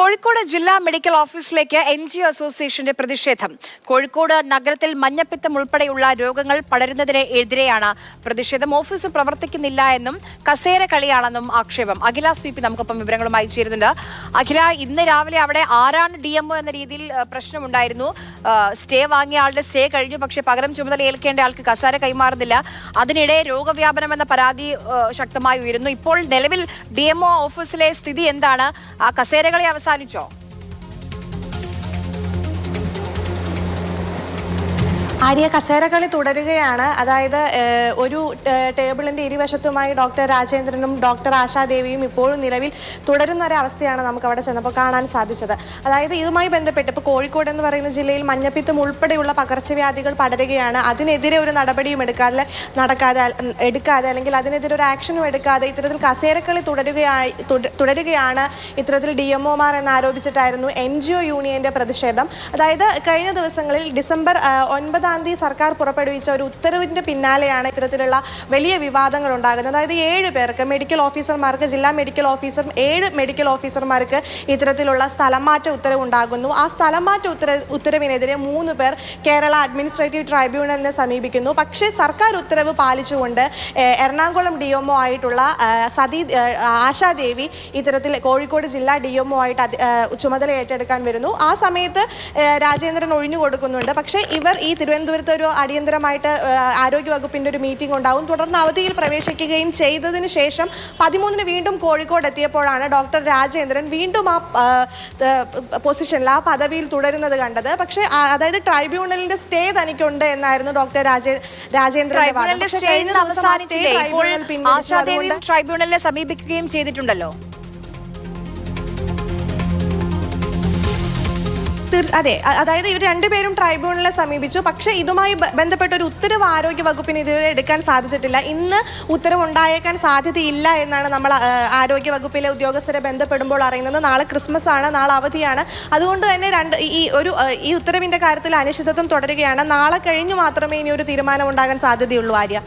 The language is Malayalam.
കോഴിക്കോട് ജില്ലാ മെഡിക്കൽ ഓഫീസിലേക്ക് എൻ ജി ഒ അസോസിയേഷന്റെ പ്രതിഷേധം. കോഴിക്കോട് നഗരത്തിൽ മഞ്ഞപ്പിത്തം ഉൾപ്പെടെയുള്ള രോഗങ്ങൾ പടരുന്നതിന് എതിരെയാണ് പ്രതിഷേധം. ഓഫീസ് പ്രവർത്തിക്കുന്നില്ല എന്നും കസേര കളിയാണെന്നും ആക്ഷേപം. അഖില സ്വീപി നമുക്കൊപ്പം വിവരങ്ങളുമായി ചേരുന്നുണ്ട്. അഖില ഇന്ന് രാവിലെ അവിടെ ആരാണ് ഡി എന്ന രീതിയിൽ പ്രശ്നമുണ്ടായിരുന്നു. സ്റ്റേ വാങ്ങിയ ആളുടെ സ്റ്റേ കഴിഞ്ഞു. പക്ഷേ പകരം ചുമതല ഏൽക്കേണ്ട ആൾക്ക് കസേര കൈമാറുന്നില്ല. അതിനിടെ രോഗവ്യാപനം എന്ന പരാതി ശക്തമായി ഉയരുന്നു. ഇപ്പോൾ നിലവിൽ ഡി ഓഫീസിലെ സ്ഥിതി എന്താണ്? ആ കസേരകളെ അവസാനിച്ചോ ആര്യ കസേരകളി തുടരുകയാണ്. അതായത് ഒരു ടേബിളിന്റെ ഇരുവശത്തുമായി ഡോക്ടർ രാജേന്ദ്രനും ഡോക്ടർ ആശാദേവിയും ഇപ്പോഴും നിലവിൽ തുടരുന്ന ഒരു അവസ്ഥയാണ് നമുക്ക് അവിടെ ചെന്നപ്പോൾ കാണാൻ സാധിച്ചത്. അതായത് ഇതുമായി ബന്ധപ്പെട്ട് ഇപ്പോൾ കോഴിക്കോട് എന്ന് പറയുന്ന ജില്ലയിൽ മഞ്ഞപ്പിത്തം ഉൾപ്പെടെയുള്ള പകർച്ചവ്യാധികൾ പടരുകയാണ്. അതിനെതിരെ ഒരു നടപടിയും എടുക്കാതെ നടക്കാതെ എടുക്കാതെ അല്ലെങ്കിൽ അതിനെതിരെ ഒരു ആക്ഷനും എടുക്കാതെ ഇത്തരത്തിൽ കസേരക്കളി തുടരുകയായി തുടരുകയാണ്. ഇത്തരത്തിൽ ഡി എം ഒമാർ എന്നാരോപിച്ചിട്ടായിരുന്നു എൻ ജി ഒ യൂണിയന്റെ പ്രതിഷേധം. അതായത് കഴിഞ്ഞ ദിവസങ്ങളിൽ ഡിസംബർ ഒൻപതാം തീയതി സർക്കാർ പുറപ്പെടുവിച്ച ഒരു ഉത്തരവിന്റെ പിന്നാലെയാണ് ഇത്തരത്തിലുള്ള വലിയ വിവാദങ്ങൾ ഉണ്ടാകുന്നത്. അതായത് ഏഴ് പേർക്ക് മെഡിക്കൽ ഓഫീസർമാർക്ക് ജില്ലാ മെഡിക്കൽ ഓഫീസർ ഏഴ് മെഡിക്കൽ ഓഫീസർമാർക്ക് ഇത്തരത്തിലുള്ള സ്ഥലം മാറ്റ ഉത്തരവ് ഉണ്ടാകുന്നു. ആ സ്ഥലം മാറ്റ ഉത്തര ഉത്തരവിനെതിരെ മൂന്ന് പേർ കേരള അഡ്മിനിസ്ട്രേറ്റീവ് ട്രൈബ്യൂണലിനെ സമീപിക്കുന്നു. പക്ഷേ സർക്കാർ ഉത്തരവ് പാലിച്ചുകൊണ്ട് എറണാകുളം ഡി എംഒ ആയിട്ടുള്ള സതി ആശാദേവി ഇത്തരത്തിൽ കോഴിക്കോട് ജില്ലാ ഡി എംഒ ആയിട്ട് ചുമതല ഏറ്റെടുക്കാൻ വരുന്നു. ആ സമയത്ത് രാജേന്ദ്രൻ ഒഴിഞ്ഞു കൊടുക്കുന്നുണ്ട് പക്ഷേ ഇവർ ഈ തിരുവനന്തപുരത്ത് ഒരു അടിയന്തരമായിട്ട് ആരോഗ്യവകുപ്പിന്റെ ഒരു മീറ്റിംഗ് ഉണ്ടാവും. തുടർന്ന് അവധിയിൽ പ്രവേശിക്കുകയും ചെയ്തതിന് ശേഷം പതിമൂന്നിന് വീണ്ടും കോഴിക്കോട് എത്തിയപ്പോഴാണ് ഡോക്ടർ രാജേന്ദ്രൻ വീണ്ടും ആ പൊസിഷനിൽ ആ പദവിയിൽ തുടരുന്നത് കണ്ടത്. പക്ഷേ അതായത് ട്രൈബ്യൂണലിന്റെ സ്റ്റേ തനിക്കുണ്ട് എന്നായിരുന്നു ഡോക്ടർ രാജേ രാജേന്ദ്ര ട്രൈബ്യൂണലിനെ സമീപിക്കുകയും പക്ഷേ അതെ അതായത് ഇവർ രണ്ടുപേരും ട്രൈബ്യൂണലിനെ സമീപിച്ചു. പക്ഷേ ഇതുമായി ബന്ധപ്പെട്ട ഒരു ഉത്തരവ് ആരോഗ്യ വകുപ്പിന് ഇതുവരെ എടുക്കാൻ സാധിച്ചിട്ടില്ല. ഇന്ന് ഉത്തരവ് ഉണ്ടായേക്കാൻ സാധ്യതയില്ല എന്നാണ് നമ്മൾ ആരോഗ്യ വകുപ്പിലെ ഉദ്യോഗസ്ഥരെ ബന്ധപ്പെടുമ്പോൾ അറിയുന്നത്. നാളെ ക്രിസ്മസ് ആണ് നാളെ അവധിയാണ്. അതുകൊണ്ട് തന്നെ രണ്ട് ഈ- ഒരു ഈ ഉത്തരവിന്റെ കാര്യത്തിൽ അനിശ്ചിതത്വം തുടരുകയാണ്. നാളെ കഴിഞ്ഞു മാത്രമേ ഇനി ഒരു തീരുമാനം ഉണ്ടാകാൻ സാധ്യതയുള്ളൂ ആര്യ.